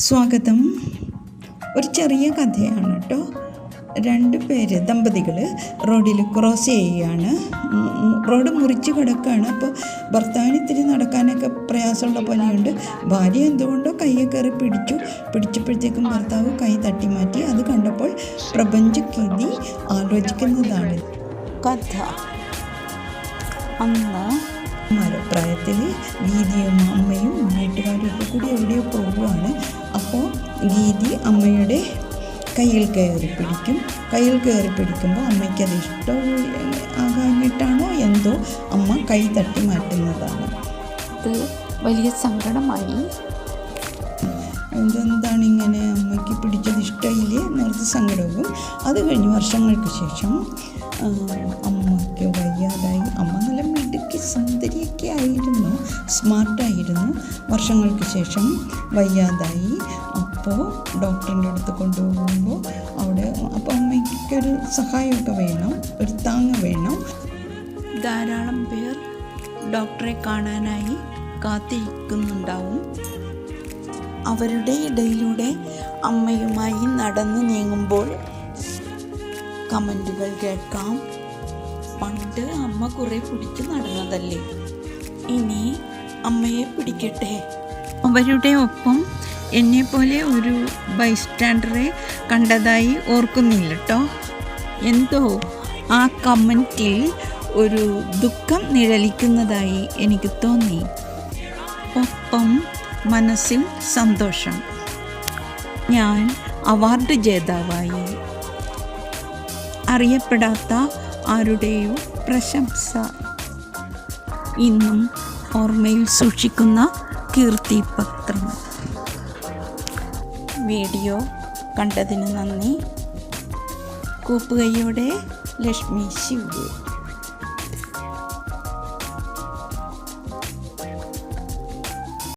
സ്വാഗതം. ഒരു ചെറിയ കഥയാണ് കേട്ടോ. രണ്ട് പേര് ദമ്പതികൾ റോഡിൽ ക്രോസ് ചെയ്യുകയാണ്. റോഡ് മുറിച്ച് കിടക്കുകയാണ്. അപ്പോൾ ഭർത്താവിന് ഇത്തിരി നടക്കാനൊക്കെ പ്രയാസമുള്ള പോലെയുണ്ട് ഭാര്യ എന്തുകൊണ്ടോ കയ്യെ കയറി പിടിച്ചു. പിടിച്ചപ്പോഴത്തേക്കും ഭർത്താവ് കൈ തട്ടി മാറ്റി അത് കണ്ടപ്പോൾ പ്രപഞ്ചക്കിതി ആലോചിക്കുന്നതാണ്. കഥ. അന്ന് മരപ്രായത്തിൽ ഗീതിയും അമ്മയും വീട്ടുകാരും ഒക്കെ കൂടി എവിടെയോ പോവുകയാണ് അപ്പോൾ ഗീതി അമ്മയുടെ കയ്യിൽ കയറി പിടിക്കും. കയ്യിൽ കയറി പിടിക്കുമ്പോൾ അമ്മയ്ക്കത് ഇഷ്ടം ആകാഞ്ഞിട്ടാണോ എന്തോ അമ്മ കൈ തട്ടി മാറ്റുന്നതാണ്. അത് വലിയ സങ്കടമായി. എന്തെന്താണ് ഇങ്ങനെ അമ്മയ്ക്ക് പിടിച്ചത് ഇഷ്ടമില്ലേ എന്നോർത്ത് സങ്കടവും അത് കഴിഞ്ഞ് വർഷങ്ങൾക്ക് ശേഷം ആ, ആയിരുന്നു സ്മാർട്ടായിരുന്നു. വർഷങ്ങൾക്ക് ശേഷം വയ്യാതായി. അപ്പോൾ ഡോക്ടറിന്റെ അടുത്ത് കൊണ്ടുപോകുമ്പോൾ അവിടെ അപ്പോൾ അമ്മയ്ക്കൊരു സഹായമൊക്കെ വേണം ഒരു താങ്ങ് വേണം. ധാരാളം പേർ ഡോക്ടറെ കാണാനായി കാത്തിരിക്കുന്നുണ്ടാവും. അവരുടെ ഇടയിലൂടെ അമ്മയുമായി നടന്നു നീങ്ങുമ്പോൾ കമന്റുകൾ കേൾക്കാം. പണ്ട് അമ്മ കുറേ പിടിച്ച് നടന്നതല്ലേ? ഇനി അമ്മയെ പിടിക്കട്ടെ. അവരുടെ ഒപ്പം എന്നെപ്പോലെ ഒരു ബൈസ്റ്റാൻഡറെ കണ്ടതായി ഓർക്കുന്നില്ല കേട്ടോ എന്തോ ആ കമന്റിൽ ഒരു ദുഃഖം നിഴലിക്കുന്നതായി എനിക്ക് തോന്നി. ഒപ്പം മനസ്സിൽ സന്തോഷം. ഞാൻ അവാർഡ് ജേതാവായി. അറിയപ്പെടാത്ത ആരുടെയോ പ്രശംസ. ഇന്നും ഓർമ്മയിൽ സൂക്ഷിക്കുന്ന കീർത്തി പത്രം വീഡിയോ കണ്ടതിന് നന്ദി. കൂപ്പുകൈയോടെ ലക്ഷ്മി ശിവ്